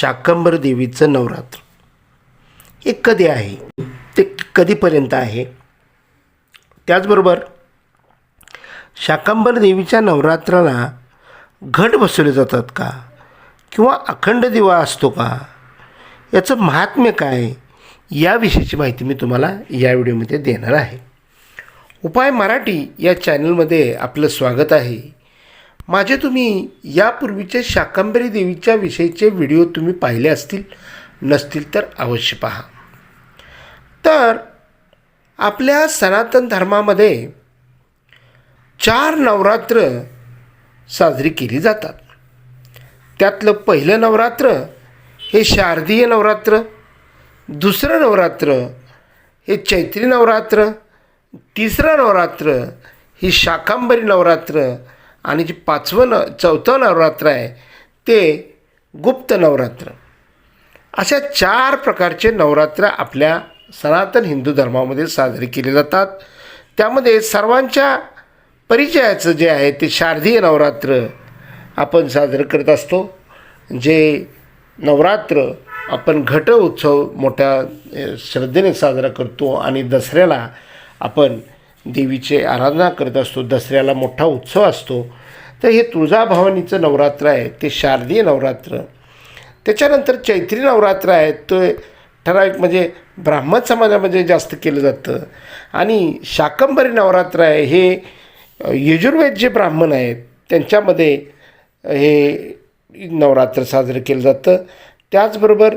शाकंबर देवीचं नवरात्र. हे कधी आहे? ते कधीपर्यंत आहे? त्याचबरोबर शाकंबर देवीच्या नवरात्राला घट बसवले जातात का? किंवा अखंड दिवा असतो का? याचं महात्म्य काय? याविषयीची माहिती मी तुम्हाला या व्हिडिओमध्ये देणार आहे. उपाय मराठी या चॅनलमध्ये आपलं स्वागत आहे. माझे तुम्ही यापूर्वीचे शाकंबरी देवीच्या विषयीचे व्हिडिओ तुम्ही पाहिले असतील नसतील तर अवश्य पहा. तर आपल्या सनातन धर्मामध्ये चार नवरात्र साजरी केली जातात. त्यातलं पहिलं नवरात्र हे शारदीय नवरात्र दुसरं नवरात्र हे चैत्री नवरात्र तिसरं नवरात्र ही शाकांबरी नवरात्र आणि जे पाचवं न चौथं नवरात्र आहे ते गुप्त नवरात्र. अशा चार प्रकारचे नवरात्र आपल्या सनातन हिंदू धर्मामध्ये साजरे केले जातात. त्यामध्ये सर्वांच्या परिचयाचं जे आहे ते शारदीय नवरात्र आपण साजरं करत असतो जे नवरात्र आपण घट उत्सव मोठ्या श्रद्धेने साजरा करतो आणि दसऱ्याला आपण देवीचे आराधना करत असतो दसऱ्याला मोठा उत्सव असतो. तर हे तुळजाभवानीचं नवरात्र आहे ते शारदीय नवरात्र. त्याच्यानंतर चैत्री नवरात्र आहे तो ठराविक म्हणजे ब्राह्मण समाजामध्ये जास्त केलं जातं. आणि शाकंबरी नवरात्र आहे हे यजुर्वेद जे ब्राह्मण आहेत त्यांच्यामध्ये हे नवरात्र साजरं केलं जातं. त्याचबरोबर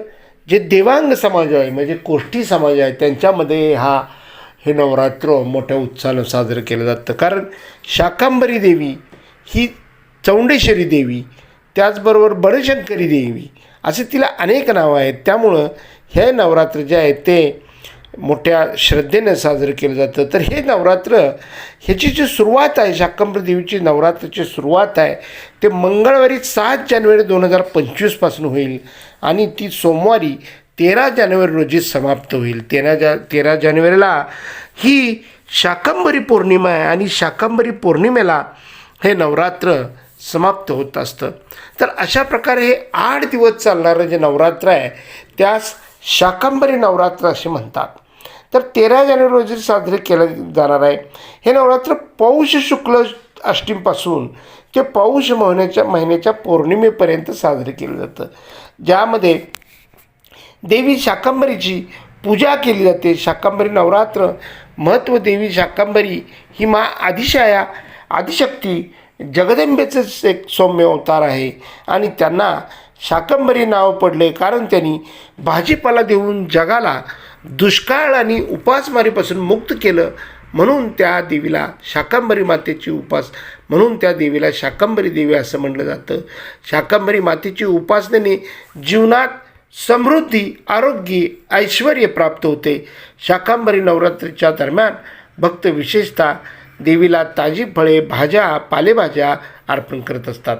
जे देवांग समाज आहे म्हणजे कोष्टी समाज आहे त्यांच्यामध्ये हा हे नवरात्र मोठ्या उत्साहानं साजरं केलं जातं. कारण शाकांबरी देवी ही चौंडेश्वरी देवी त्याचबरोबर बडशंकरी देवी असे तिला अनेक नावं आहेत. त्यामुळं हे नवरात्र जे आहे ते मोठ्या श्रद्धेनं साजरं केलं जातं. तर हे नवरात्र ह्याची जी सुरुवात आहे शाकंबर देवीची नवरात्राची सुरुवात आहे ते मंगळवारी सात जानेवारी दोन हजार पंचवीसपासून होईल. आणि ती सोमवारी तेरा जानेवारी रोजी समाप्त होईल. तेरा जा तेरा जानेवारीला ही शाकंबरी पौर्णिमा आहे आणि शाकंबरी पौर्णिमेला हे नवरात्र समाप्त होत असतं. तर अशा प्रकारे हे आठ दिवस चालणारं जे नवरात्र आहे त्यास शाकंबरी नवरात्र असे म्हणतात. तर तेरा जानेवारी रोजी साजरे केलं जाणार आहे. हे नवरात्र पौष शुक्ल अष्टीपासून ते पौष महिन्याच्या महिन्याच्या पौर्णिमेपर्यंत साजरे केलं जातं. ज्यामध्ये देवी शाकंबरीची पूजा केली जाते. शाकंबरी नवरात्र महत्त्व देवी शाकंबरी ही मा आदिशाया आदिशक्ती जगदंबेचंच एक सौम्य अवतार आहे. आणि त्यांना शाकंबरी नाव पडले कारण त्यांनी भाजीपाला देऊन जगाला दुष्काळ आणि उपासमारीपासून मुक्त केलं. म्हणून त्या देवीला शाकंबरी मातेची उपास म्हणून त्या देवीला शाकंबरी देवी असं म्हटलं जातं. शाकंबरी मातेची उपासनेने जीवनात समृद्धी आरोग्य ऐश्वर प्राप्त होते. शाकांबरी नवरात्रीच्या दरम्यान भक्त विशेषतः देवीला ताजी फळे भाज्या पालेभाज्या अर्पण करत असतात.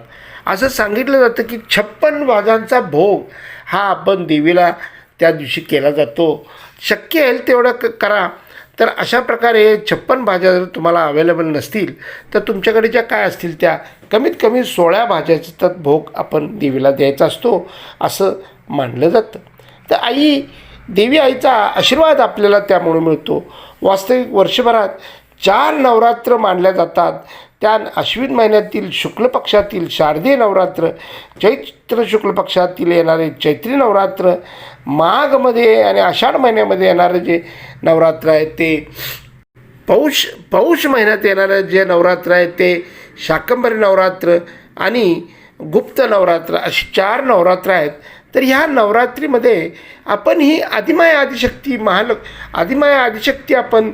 असं सांगितलं जातं की छप्पन भाज्यांचा भोग हा आपण देवीला त्या दिवशी केला जातो. शक्य आहे तेवढं क करा. तर अशा प्रकारे छप्पन भाज्या जर तुम्हाला अवेलेबल नसतील तर तुमच्याकडे ज्या काय असतील त्या कमीत कमी सोळा भाज्याचा तर भोग आपण देवीला द्यायचा असतो. असं मानलं जातं. तर आई देवी आईचा आशीर्वाद आपल्याला त्यामुळे मिळतो. वास्तविक वर्षभरात चार नवरात्र मानल्या जातात. त्या अश्विन महिन्यातील शुक्ल पक्षातील शारदीय नवरात्र चैत्र शुक्ल पक्षातील येणारे चैत्री नवरात्र माघमध्ये आणि आषाढ महिन्यामध्ये येणारे जे नवरात्र आहे ते पौष पौष महिन्यात येणारं जे नवरात्र आहे ते शाकंबरी नवरात्र आणि गुप्त नवरात्र अशी चार नवरात्र आहेत. तर ह्या नवरात्रीमध्ये आपण ही आदिमाया आदिशक्ती महाल आदिमाया आदिशक्ती आपण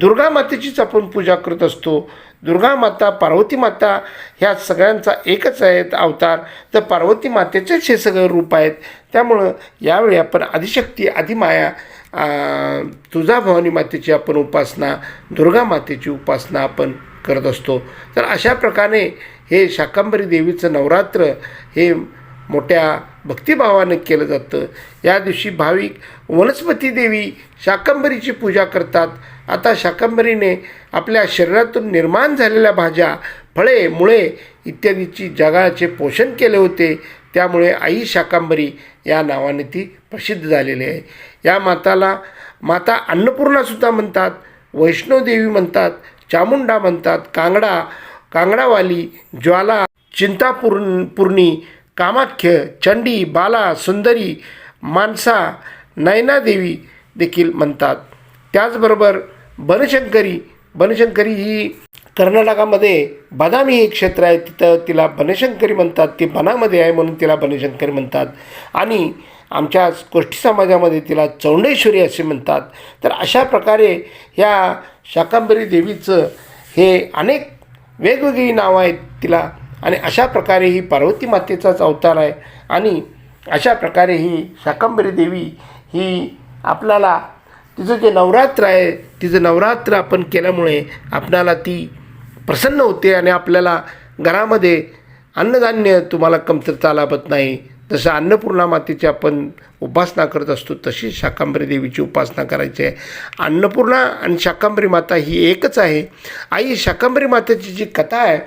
दुर्गा मातेचीच आपण पूजा करत असतो. दुर्गा माता पार्वती माता ह्या सगळ्यांचा एकच आहेत अवतार. तर पार्वती मातेचेच हे सगळं रूप आहेत. त्यामुळं यावेळी आपण आदिशक्ती आदिमाया तुळजाभवानी मातेची आपण उपासना दुर्गा मातेची उपासना आपण करत असतो. तर अशा प्रकारे हे शाकंबरी देवीचं नवरात्र हे मोठ्या भक्तिभावानं केलं जातं. या दिवशी भाविक वनस्पती देवी शाकंबरीची पूजा करतात. आता शाकंबरीने आपल्या शरीरातून निर्माण झालेल्या भाज्या फळे मुळे इत्यादीची जगाचे पोषण केले होते. त्यामुळे आई शाकांबरी या नावाने ती प्रसिद्ध झालेली आहे. या माताला माता अन्नपूर्णासुद्धा म्हणतात वैष्णोदेवी म्हणतात चामुंडा म्हणतात कांगडा कांगडावाली ज्वाला चिंतापूर्ण पूर्णी कामाख्य चंडी बाला सुंदरी मानसा नयनादेवी देखील म्हणतात. त्याचबरोबर बनशंकरी बनशंकरी ही कर्नाटकामध्ये बदामी हे क्षेत्र आहे. तिथं तिला बनशंकरी म्हणतात. ती बनामध्ये आहे म्हणून तिला बनशंकरी म्हणतात. आणि आमच्या कोष्टी समाजामध्ये तिला चौंडेश्वरी असे म्हणतात. तर अशा प्रकारे ह्या शाकांबरी देवीचं हे अनेक वेगवेगळी नावं आहेत तिला आणि अशा प्रकारे ही पार्वती मातेचाच अवतार आहे. आणि अशा प्रकारे ही शाकंबरी देवी ही आपल्याला तिचं जे नवरात्र आहे तिचं नवरात्र आपण केल्यामुळे आपणाला ती प्रसन्न होते आणि आपल्याला घरामध्ये अन्नधान्य तुम्हाला कमतरता लाभत नाही. जसं अन्नपूर्णा मातेची आपण उपासना करत असतो तशी शाकांबरी देवीची उपासना करायची आहे. अन्नपूर्णा आणि शाकांबरी माता ही एकच आहे. आई शाकांबरी मातेची जी कथा आहे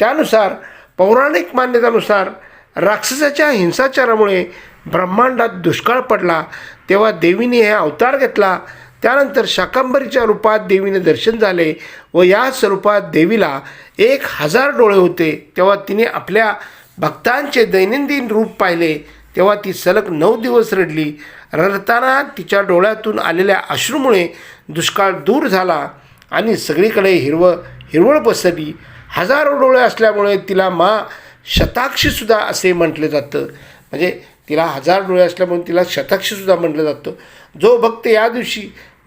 त्यानुसार पौराणिक मान्यतानुसार राक्षसाच्या हिंसाचारामुळे ब्रह्मांडात दुष्काळ पडला तेव्हा देवीने हे अवतार घेतला. त्यानंतर शाकांबरीच्या रूपात देवीने दर्शन झाले व या स्वरूपात देवीला एक हजार डोळे होते. तेव्हा तिने आपल्या भक्तांचे दैनंदिन रूप पाहिले. तेव्हा ती सलग नऊ दिवस रडली. रडताना तिच्या डोळ्यातून आलेल्या अश्रूमुळे दुष्काळ दूर झाला आणि सगळीकडे हिरवळ हिरवळ पसरली. हजारो डोळे असल्यामुळे तिला मा शताक्षीसुद्धा असे म्हटलं जातं. म्हणजे तिला हजार डोळे असल्यामुळे तिला शताक्षीसुद्धा म्हटलं जातं. जो भक्त या दिवशी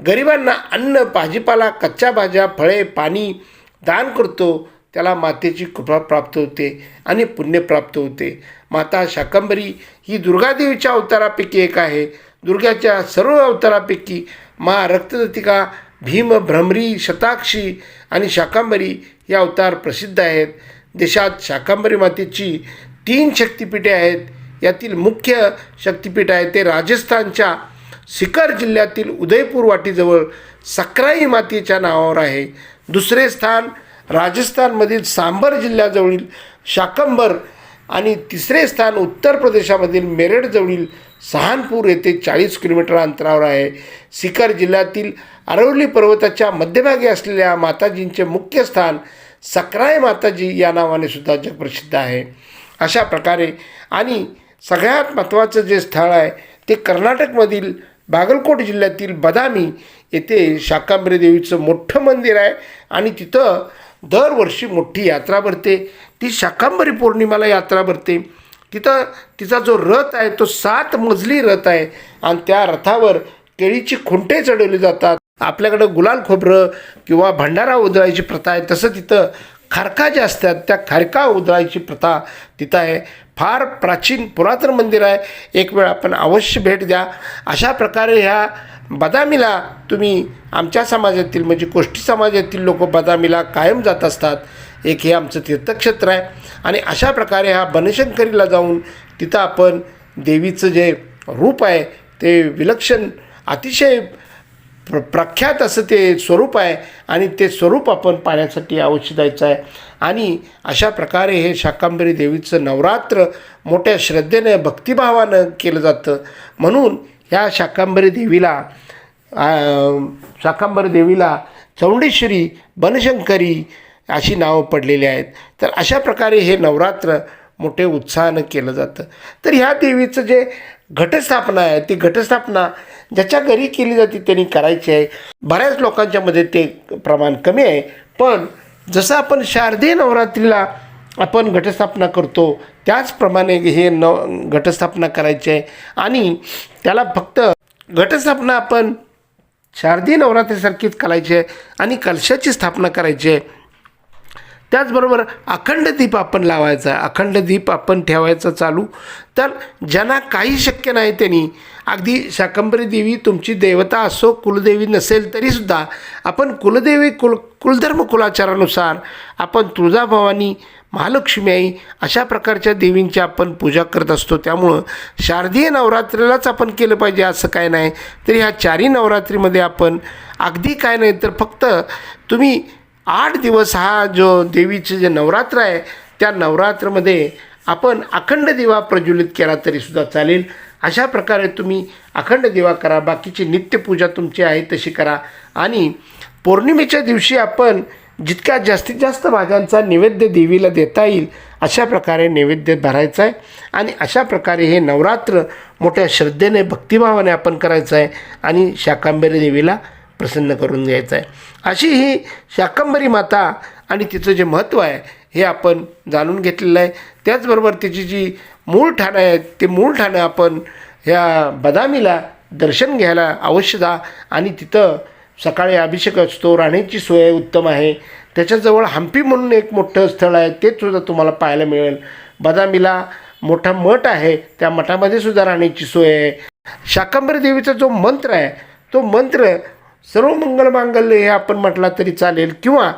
गरिबांना अन्न भाजीपाला कच्च्या भाज्या फळे पाणी दान करतो त्याला मातेची कृपा प्राप्त होते आणि पुण्य प्राप्त होते. माता शाकंबरी ही दुर्गादेवीच्या अवतारापैकी एक आहे. दुर्गाच्या सर्व अवतारापैकी मा रक्तदतिका भीम भ्रमरी शताक्षी आणि शाकांबरी या अवतार प्रसिद्ध आहेत. देशात शाकांबरी मातेची तीन शक्तिपीठे आहेत. यातील मुख्य शक्तिपीठ आहे ते राजस्थानच्या सिकर जिल्ह्यातील उदयपूर वाटीजवळ सक्राई मातेच्या नावावर आहे. दुसरे स्थान राजस्थानमधील सांबर जिल्ह्याजवळील शाकंबर आणि तिसरे स्थान उत्तर प्रदेशामधील मेरठजवळील सहानपूर येथे चाळीस किलोमीटर अंतरावर आहे. सिकर जिल्ह्यातील अरवली पर्वताच्या मध्यभागी असलेल्या माताजींचे मुख्य स्थान सक्राय माताजी या नावाने सुद्धा जगप्रसिद्ध आहे. अशा प्रकारे आणि सगळ्यात महत्त्वाचं जे स्थळ आहे ते कर्नाटकमधील बागलकोट जिल्ह्यातील बदामी येथे शाकांबरी देवीचं मोठं मंदिर आहे आणि तिथं दरवर्षी मोठी यात्रा भरते. ती शाकांबरी पौर्णिमाला यात्रा भरते. तिथं तिचा जो रथ आहे तो सात मजली रथ आहे आणि त्या रथावर केळीची खुंटे चढवली जातात. आपल्याकडं गुलाल खोबरं किंवा भंडारा उधळायची प्रथा आहे तसं तिथं खारका ज्या असतात त्या खारका उधळायची प्रथा तिथं आहे. फार प्राचीन पुरातन मंदिर आहे. एक वेळ आपण अवश्य भेट द्या. अशा प्रकारे ह्या बदामीला तुम्ही आमच्या समाजातील म्हणजे कोष्टी समाजातील लोक बदामीला कायम जात असतात. एक हे आमचं तीर्थक्षेत्र आहे. आणि अशा प्रकारे हा बनशंकरीला जाऊन तिथं आपण देवीचं जे रूप आहे ते विलक्षण अतिशय प्र प्रख्यात असं ते स्वरूप आहे. आणि ते स्वरूप आपण पाहण्यासाठी अवश्य जायचं आहे. आणि अशा प्रकारे हे शाकांबरी देवीचं नवरात्र मोठ्या श्रद्धेनं भक्तिभावानं केलं जातं. म्हणून ह्या शाकांबरी देवीला शाकांबरी देवीला चौंडेश्वरी बनशंकरी अशी नावं पडलेली आहेत. तर अशा प्रकारे हे नवरात्र मोठे उत्साहानं केलं जातं. तर ह्या देवीचं जे घटस्थापना आहे ती घटस्थापना ज्याच्या घरी केली जाते त्यांनी करायची आहे. बऱ्याच लोकांच्यामध्ये ते प्रमाण कमी आहे. पण जसं आपण शारदीय नवरात्रीला आपण घटस्थापना करतो त्याचप्रमाणे हे नव घटस्थापना करायची आहे. आणि त्याला फक्त घटस्थापना आपण शारदीय नवरात्रीसारखीच करायची आहे आणि कलशाची स्थापना करायची आहे. त्याचबरोबर अखंड दीप आपण लावायचा अखंड दीप आपण ठेवायचा चालू. तर ज्यांना काही शक्य नाही त्यांनी अगदी शाकंबरी देवी तुमची देवता असो कुलदेवी नसेल तरीसुद्धा आपण कुलदेवी कुल कुलधर्म कुलाचारानुसार आपण तुळजाभवानी महालक्ष्मी आई अशा प्रकारच्या देवींची आपण पूजा करत असतो. त्यामुळं शारदीय नवरात्रीलाच आपण केलं पाहिजे असं काय नाही. तरी ह्या चारही नवरात्रीमध्ये आपण अगदी काय नाही तर फक्त तुम्ही आठ दिवस हा जो देवीचं जे नवरात्र आहे त्या नवरात्रमध्ये आपण अखंड दिवा प्रज्वलित केला तरीसुद्धा चालेल. अशा प्रकारे तुम्ही अखंड दिवा करा बाकीची नित्यपूजा तुमची आहे तशी करा. आणि पौर्णिमेच्या दिवशी आपण जितक्या जास्तीत जास्त भाज्यांचा नैवेद्य देवीला देता येईल अशा प्रकारे नैवेद्य भरायचा आहे. आणि अशा प्रकारे हे नवरात्र मोठ्या श्रद्धेने भक्तिभावाने आपण करायचं आहे. आणि शाकांबरी देवीला प्रसन्न करून घ्यायचं आहे अशी ही शाकंबरी माता आणि तिचं जे महत्त्व आहे हे आपण जाणून घेतलेलं आहे. त्याचबरोबर तिची जी मूळ ठाणं आहे ते मूळ ठाणं आपण ह्या बदामीला दर्शन घ्यायला अवश्य जा. आणि तिथं सकाळी अभिषेक असतो राहण्याची सोय उत्तम आहे. त्याच्याजवळ हम्पी म्हणून एक मोठं स्थळ आहे ते सुद्धा तुम्हाला पाहायला मिळेल. बदामीला मोठा मठ आहे त्या मठामध्ये सुद्धा राहण्याची सोय आहे. शाकंबरी देवीचा जो मंत्र आहे तो मंत्र सर्व मंगल मांगल्य हे आपण म्हटला तरी चालेल. किंवा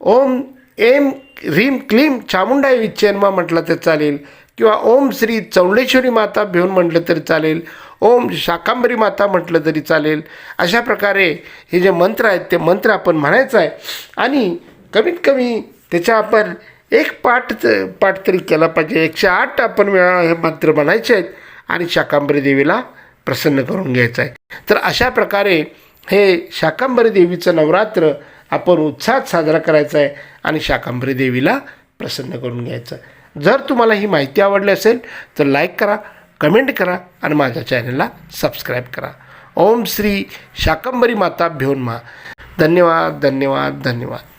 ओम एम ह्रीम क्लीम चामुंडाई विच्छेन्मा म्हटलं तर चालेल. किंवा ओम श्री चौंडेश्वरी माता भिवून म्हटलं तरी चालेल. ओम शाकांबरी माता म्हटलं तरी चालेल. अशा प्रकारे हे जे मंत्र आहेत ते मंत्र आपण म्हणायचं आहे. आणि कमीत कमी त्याच्या आपण एक पाठ पाठ तरी केला पाहिजे. एकशे आठ आपण वेळा हे मंत्र म्हणायचे आहेत आणि शाकांबरी देवीला प्रसन्न करून घ्यायचं आहे. तर अशा प्रकारे हे शाकांबरी देवीचं नवरात्र आपण उत्साहात साजरा करायचा आहे आणि शाकांबरी देवीला प्रसन्न करून घ्यायचं आहे. जर तुम्हाला ही माहिती आवडली असेल तर लाईक करा कमेंट करा आणि माझ्या चॅनलला सबस्क्राईब करा. ओम श्री शाकंबरी माता भ्योन्मा धन्यवाद धन्यवाद धन्यवाद.